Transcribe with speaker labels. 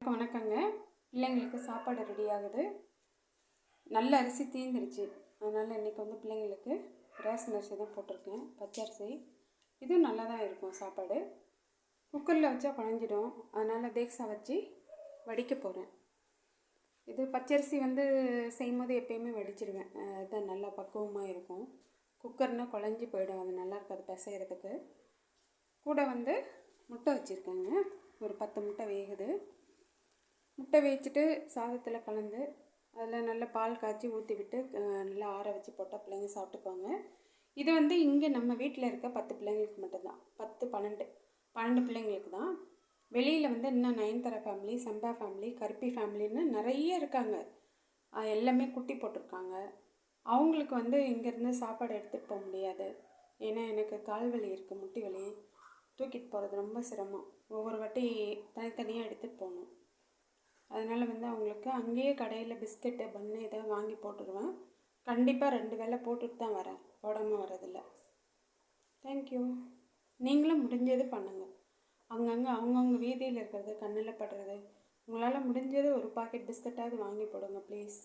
Speaker 1: வணக்கங்க. பிள்ளைங்களுக்கு சாப்பாடு ரெடி ஆகுது. நல்ல அரிசி தீந்துருச்சு. அதனால் இன்றைக்கி வந்து பிள்ளைங்களுக்கு ரேஷன் அரிசி தான் போட்டிருக்கேன். பச்சை அரிசி. இதுவும் நல்லா தான் இருக்கும் சாப்பாடு. குக்கரில் வச்சா குழஞ்சிடும். அதனால் தேக்ஸா வச்சு வடிக்க போகிறேன் இது பச்சரிசி வந்து செய்யும்போது எப்பயுமே வடிச்சிடுவேன் அதுதான் நல்லா பக்குவமாக இருக்கும். குக்கர்னால் குழஞ்சி போயிடும். அது நல்லா இருக்காது பிசைகிறதுக்கு கூட வந்து முட்டை வச்சுருக்கேங்க. ஒரு பத்து முட்டை வேகுது. முட்டை வேச்சிட்டு சாதத்தில் கலந்து அதில் நல்லா பால் காய்ச்சி ஊற்றி விட்டு நல்லா ஆற வச்சு போட்டால் பிள்ளைங்க சாப்பிட்டுக்குவாங்க. இது வந்து இங்கே நம்ம வீட்டில் இருக்க பத்து பிள்ளைங்களுக்கு மட்டும்தான். பத்து பன்னெண்டு பன்னெண்டு பிள்ளைங்களுக்கு தான். வெளியில் வந்து இன்னும் நயன்தர ஃபேமிலி சம்பா ஃபேமிலி கருப்பி ஃபேமிலின்னு நிறைய இருக்காங்க. எல்லாமே குட்டி போட்டிருக்காங்க. அவங்களுக்கு வந்து இங்கேருந்து சாப்பாடு எடுத்துகிட்டு போக முடியாது. ஏன்னா எனக்கு கால் வலி இருக்குது முட்டி வலி. தூக்கிட்டு போகிறது ரொம்ப சிரமம். ஒவ்வொரு வாட்டி தனித்தனியாக எடுத்துகிட்டு போகணும். அதனால் வந்து அவங்களுக்கு அங்கேயே கடையில் பிஸ்கெட்டு பன்னு ஏதாவது வாங்கி போட்டுருவேன். கண்டிப்பாக ரெண்டு வேளை போட்டுட்டு தான் வரேன். போடாமல் வரதில்ல தேங்க்யூ நீங்களும் முடிஞ்சது பண்ணுங்கள் அங்கங்கே அவங்கவுங்க வீதியில் இருக்கிறது கண்ணில் படுறது உங்களால் முடிஞ்சது ஒரு பாக்கெட் பிஸ்கட்டாவது வாங்கி போடுங்க ப்ளீஸ்